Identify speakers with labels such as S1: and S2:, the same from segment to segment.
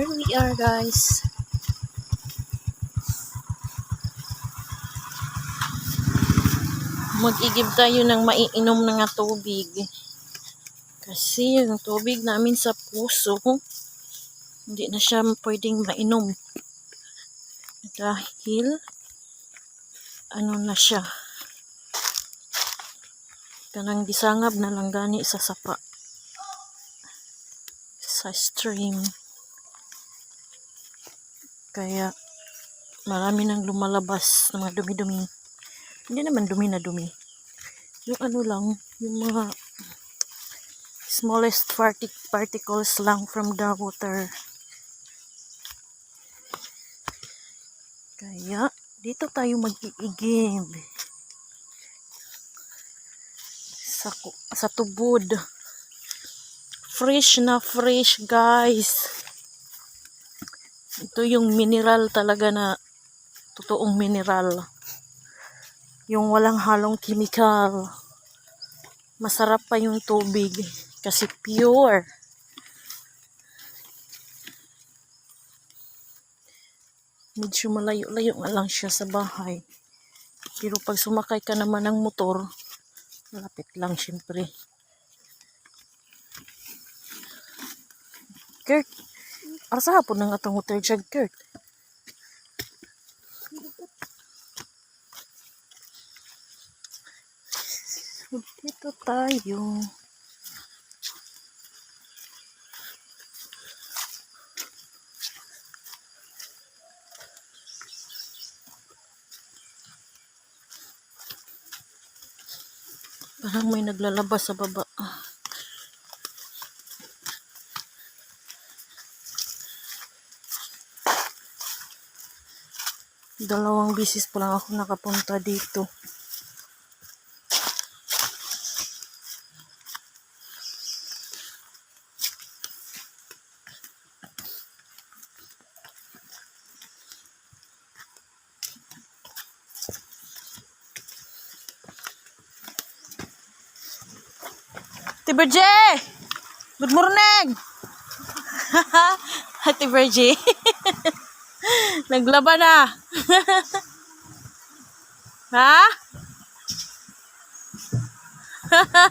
S1: Here we are guys. Mag-igib tayo ng maiinom na tubig. Kasi yung tubig namin sa puso, hindi na siya pwedeng mainom. Dahil, ano na siya, kanang gisangab na lang gani sa sapa sa stream. Kaya marami nang lumalabas ng mga dumi-dumi. Hindi naman dumi na dumi. Yung ano lang, yung mga smallest partic particles lang from the water. Kaya dito tayo mag-iigib. Sa, sa tubod. Fresh na fresh, guys. Ito yung mineral talaga na totoong mineral. Yung walang halong chemical. Masarap pa yung tubig kasi pure. Medyo malayo-layo nga lang siya sa bahay. Pero pag sumakay ka naman ng motor, malapit lang syempre. Kurt, asa hapon ng atong water jug, Kurt? Dito tayo. Parang may naglalabas sa baba. Dalawang bisis pa lang ako nakapunta dito. Ate Berje! Good morning! Ate Berje. Naglaba na. ha?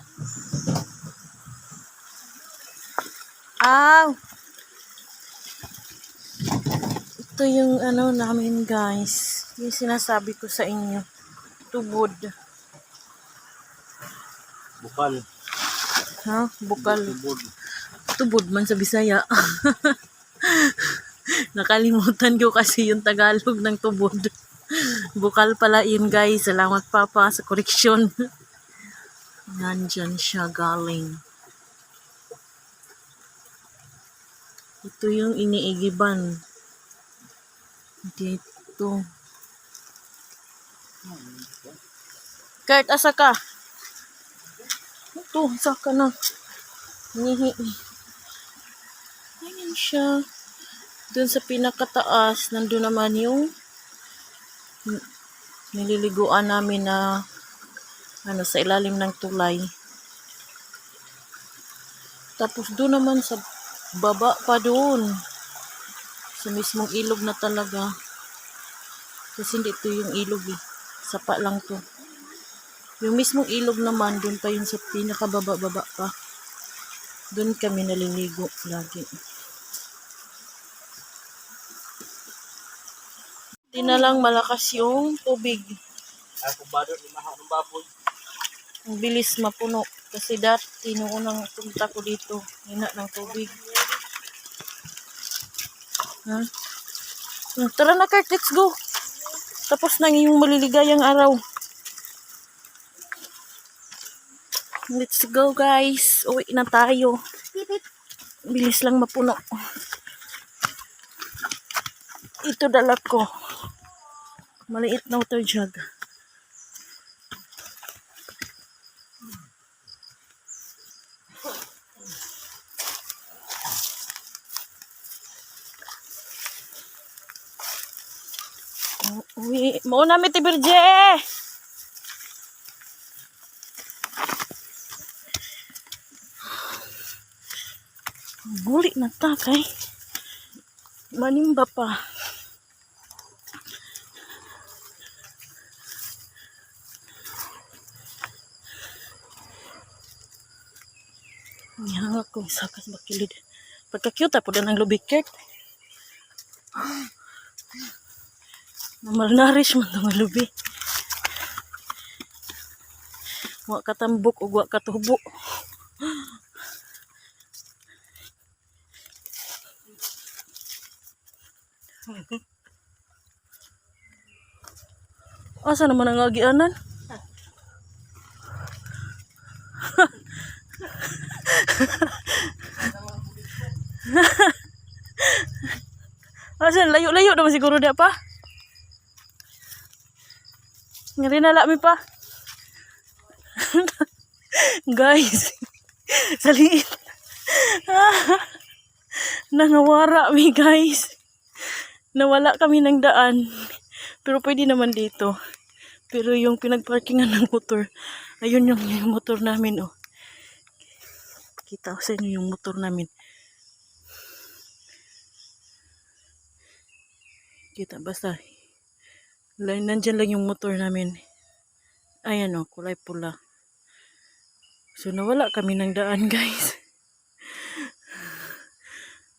S1: Aw. Ito yung ano namin guys. Yung sinasabi ko sa inyo. Tubod.
S2: Bukal.
S1: Ha? Bukal.
S2: Tubod.
S1: Tubod man sa Bisaya. Nakalimutan ko kasi yung Tagalog ng tubod. Bukal pala yun guys. Salamat papa sa koreksyon. Nandyan siya galing. Ito yung iniigiban. Dito. Kurt, asa ka? Ito, asa ka na? Nihi. Ayan siya. Doon sa pinakataas, nandun naman yung nililiguan namin na ano sa ilalim ng tulay. Tapos doon naman sa baba pa doon. Sa mismong ilog na talaga. Kasi hindi ito yung ilog eh. Sapa lang to. Yung mismong ilog naman, doon pa yun sa pinakababa-baba pa. Doon kami naliligo lagi. Di na lang malakas yung tubig.
S2: Ako ba doon limahaw ng baboy?
S1: Ang bilis mapuno. Kasi dati noong unang punta ko dito, hina ng tubig. Ha? Hmm, Tara na Kurt, let's go. Tapos na yung maliligayang araw. Let's go guys. Uwi na tayo. Bilis lang mapuno. Ito dala ko. Maliit na water jug. Uwi. Mo na mi Tibirje. Guli na ta kay. Manimba pa. Ihangak ko sakas bakilid. Pagka-cute po na ng lubi cake. Malnarish man ng lubi. Wa katambok ug wa katubo. Asa naman ang agianan? Asa layo-layo naman siguro dia pa. Ngari na mi pa. Guys, saliit. Nangawara mi guys. Nawala kami ng daan. Pero pwede naman dito. Pero yung pinagparkingan ng motor, ayun yung, yung motor namin oh. Kita ko sa inyo yung motor namin. Kita basta. Nandyan lang yung motor namin. Ayan oh, kulay pula. So nawala kami ng daan guys.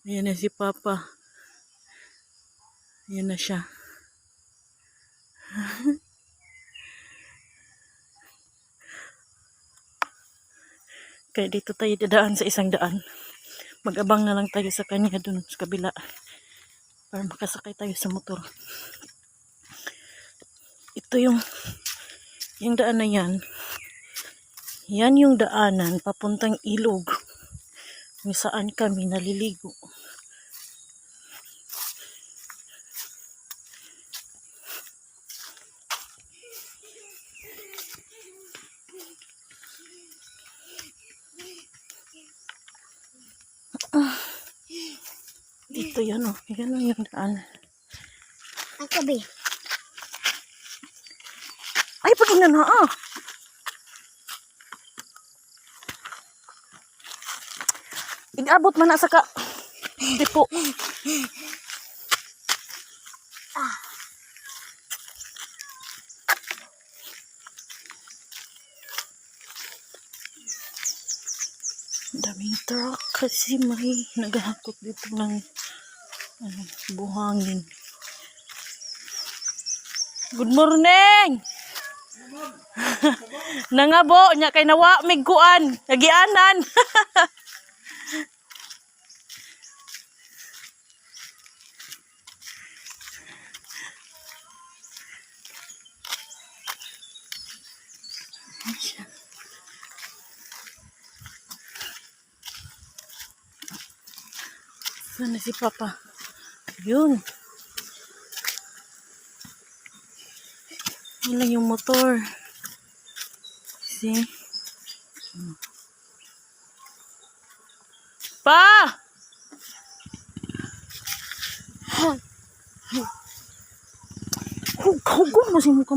S1: Ayan na si Papa. Ayan na siya. Kaya dito tayo dadaan sa isang daan. Mag-abang na lang tayo sa kanya dun sa kabila. Para makasakay tayo sa motor. Ito yung yung daan na yan. Yan yung daanan papuntang ilog. Kung saan kami naliligo. Dito yan oh. Yan yung daan.
S3: Ang kabi.
S1: Ay, pag ina na ah. Igabot man na sa ka. Tipo. Daming truck kasi may naghahakot dito ng buhangin. Good morning! Nangabo nya kay nawa mig kuan, nagianan. Sana si Papa? Yun. Lang yung motor. See? Pa! Huwag mo si mukha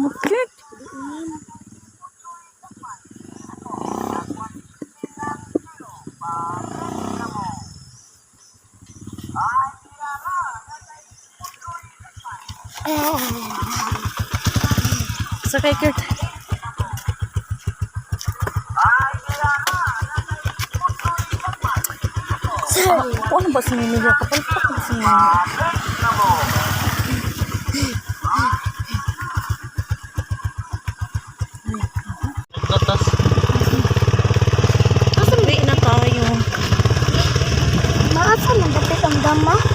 S1: mag-click. Sakay, Kurt.
S3: Sorry.
S1: Kung ano ba sinimilya? Kapalpak ba sinimilya?
S2: Gatas.
S1: Uwi na tayo.
S3: Maasa man dapit ang dama?